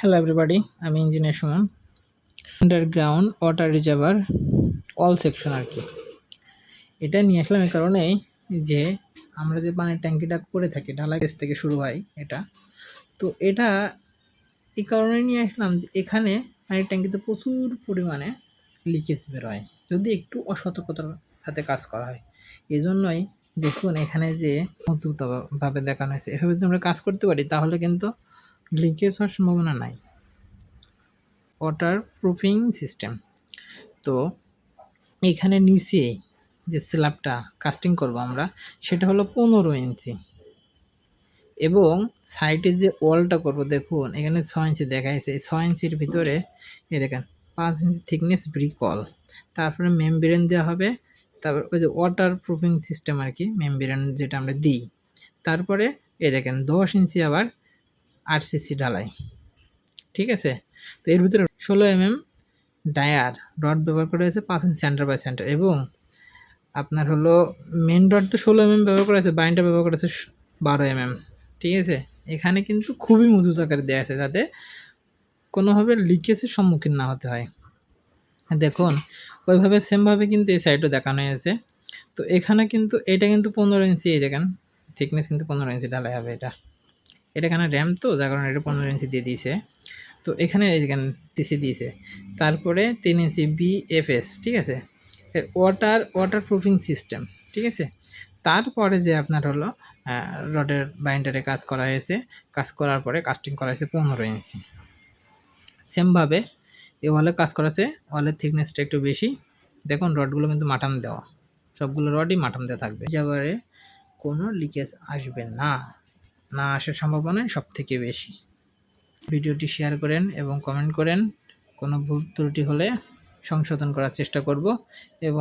Hello everybody আমি engineer Suman underground water reservoir all section আর কি। এটা নিয়ে আসলাম এই কারণেই যে আমরা যে পানির ট্যাঙ্কিটা করে থাকি, ঢালাই কেস থেকে শুরু হয় এটা। তো এটা এই কারণে নিয়ে আসলাম যে এখানে পানির ট্যাঙ্কিতে প্রচুর পরিমাণে লিকেজ বেরোয় যদি একটু অসতর্কতার সাথে কাজ করা হয়। এই জন্যই দেখুন এখানে যে মজবুতভাবে দেখানো হয়েছে। এভাবে যদি আমরা কাজ করতে পারি, তাহলে কিন্তু লিকেজ হওয়ার সম্ভাবনা নাই। ওয়াটার প্রুফিং সিস্টেম তো এখানে নিচে যে স্ল্যাবটা কাস্টিং করব আমরা, সেটা হলো পনেরো ইঞ্চি। এবং সাইডে যে ওয়ালটা করব, দেখুন, এখানে ছয় ইঞ্চি দেখা যাচ্ছে। এই ছয় ইঞ্চির ভিতরে এ দেখেন, পাঁচ ইঞ্চি থিকনেস ব্রিক ওয়াল তারপরে মেমব্রেন দেওয়া হবে। তারপর ওই যে ওয়াটার প্রুফিং সিস্টেম আর কি মেমব্রেন যেটা আমরা দিই। তারপরে এ দেখেন, দশ ইঞ্চি আবার আট সিসি ঢালাই। ঠিক আছে? তো এর ভিতরে ষোলো এম এম ডায়ার রড ব্যবহার করা হয়েছে পাঁচ ইঞ্চ সেন্টার বাই সেন্টার এবং আপনার হলো মেন রড তো ষোলো এম এম ব্যবহার করা হয়েছে বাইনটা ব্যবহার করা হয়েছে বারো এম এম ঠিক আছে? এখানে কিন্তু খুবই মজুত আকারে দেওয়া আছে যাতে কোনোভাবে লিকেজের সম্মুখীন না হতে হয়। দেখুন, ওইভাবে সেমভাবে কিন্তু এই সাইডও দেখানো হয়েছে। তো এখানে কিন্তু, এটা কিন্তু পনেরো ইঞ্চি, এই দেখেন থিকনেস কিন্তু পনেরো ইঞ্চি ঢালাই হবে এটা। এটা এখানে র্যাম তো? যার কারণে এটা পনেরো ইঞ্চি দিয়ে দিয়েছে। তো এখানে এখানে টিসি দিয়েছে। তারপরে তিন ইঞ্চি বিএফএস ঠিক আছে? ওয়াটার ওয়াটার প্রুফিং সিস্টেম ঠিক আছে? তারপরে যে আপনার হলো রডের বাইন্ডারে কাজ করা হয়েছে, কাজ করার পরে কাস্টিং করা হয়েছে পনেরো ইঞ্চি। সেমভাবে এ ওয়ালে কাজ করা আছে ওয়ালের থিকনেসটা একটু বেশি। দেখুন রডগুলো কিন্তু মাটাম দেওয়া। সবগুলো রডই মাটাম দেওয়া থাকবে। যাবারে কোনো লিকেজ আসবে না। না আসার সম্ভাবনায় সব থেকে বেশি। ভিডিওটি শেয়ার করেন এবং কমেন্ট করেন। কোনো ভুল ত্রুটি হলে সংশোধন করার চেষ্টা করব এবং